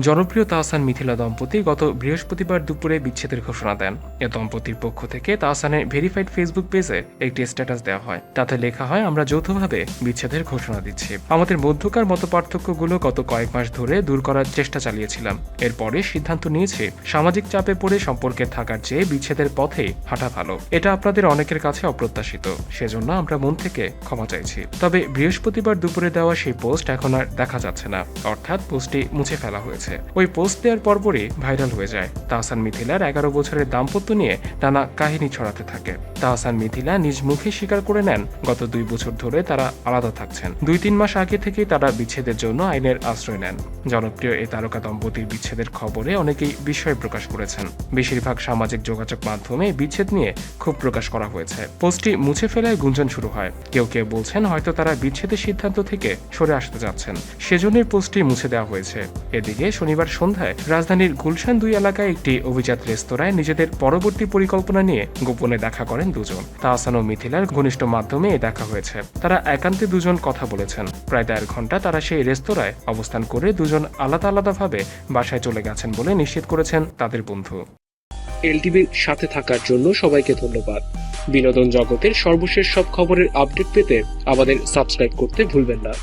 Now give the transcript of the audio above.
জনপ্রিয় তাহসান মিথিলা দম্পতি গত বৃহস্পতিবার দুপুরে বিচ্ছেদের ঘোষণা দেন। এ দম্পতির পক্ষ থেকে তাহসানের ভেরিফাইড ফেসবুক পেজে একটি স্ট্যাটাস দেওয়া হয়। তাতে লেখা হয়, আমরা যৌথভাবে বিচ্ছেদের ঘোষণা দিচ্ছি। আমাদের মধ্যকার মত পার্থক্যগুলো গত কয়েক মাস ধরে দূর করার চেষ্টা চালিয়েছিলাম। এরপরে সিদ্ধান্ত নিয়েছি, সামাজিক চাপে পড়ে সম্পর্কে থাকার চেয়ে বিচ্ছেদের পথে হাঁটা ভালো। এটা আপনাদের অনেকের কাছে অপ্রত্যাশিত। সেজন্য আমরা মন থেকে ক্ষমা চাইছি। তবে বৃহস্পতিবার দুপুরে দেওয়া সেই পোস্ট এখন আর দেখা যাচ্ছে না। অর্থাৎ পোস্টটি মুছে ফেলা হয়েছে। ওই পোস্ট দেওয়ার পরপরই ভাইরাল হয়ে যায়। তাহসান মিথিলার এগারো বছরের দাম্পত্য নিয়ে নানা কাহিনী ছড়াতে থাকে। তাহসান মিথিলা নিজ মুখে স্বীকার করে নেন, গত দুই বছর ধরে তারা আলাদা থাকছেন। দুই তিন মাস আগে থেকেই তারা বিচ্ছেদের জন্য আইনের আশ্রয় নেন। জনপ্রিয় এই তারকা দম্পতির বিচ্ছেদের খবরে অনেকেই বিস্ময় প্রকাশ করেছেন। বেশিরভাগ সামাজিক যোগাযোগ মাধ্যমে বিচ্ছেদ নিয়ে ক্ষোভ প্রকাশ করা হয়েছে। পোস্টটি মুছে ফেলায় গুঞ্জন শুরু হয়। কেউ কেউ বলছেন হয়তো তারা বিচ্ছেদের সিদ্ধান্ত থেকে সরে আসতে যাচ্ছেন। সেজন্যই পোস্টটি মুছে দেওয়া হয়েছে। এদিকে শনিবার সন্ধ্যায় রাজধানীর গুলশান দুই এলাকায় একটি অভিজাত রেস্তোরাঁয় নিজেদের পরবর্তী পরিকল্পনা নিয়ে গোপনে দেখা করেন দুজন। তাহসান ও মিথিলার ঘনিষ্ঠ মাধ্যমে এই দেখা হয়েছে। তারা একান্তে দুজন কথা বলেছেন। প্রায় দেড় ঘণ্টা তারা সেই রেস্তোরাঁয় অবস্থান করে দুজন আলাদা আলাদাভাবে বাসায় চলে গেছেন বলে নিশ্চিত করেছেন তাদের বন্ধু। এলটিভির সাথে থাকার জন্য সবাইকে ধন্যবাদ। বিনোদন জগতের সর্বশেষ সব খবরের আপডেট পেতে আমাদের সাবস্ক্রাইব করতে ভুলবেন না।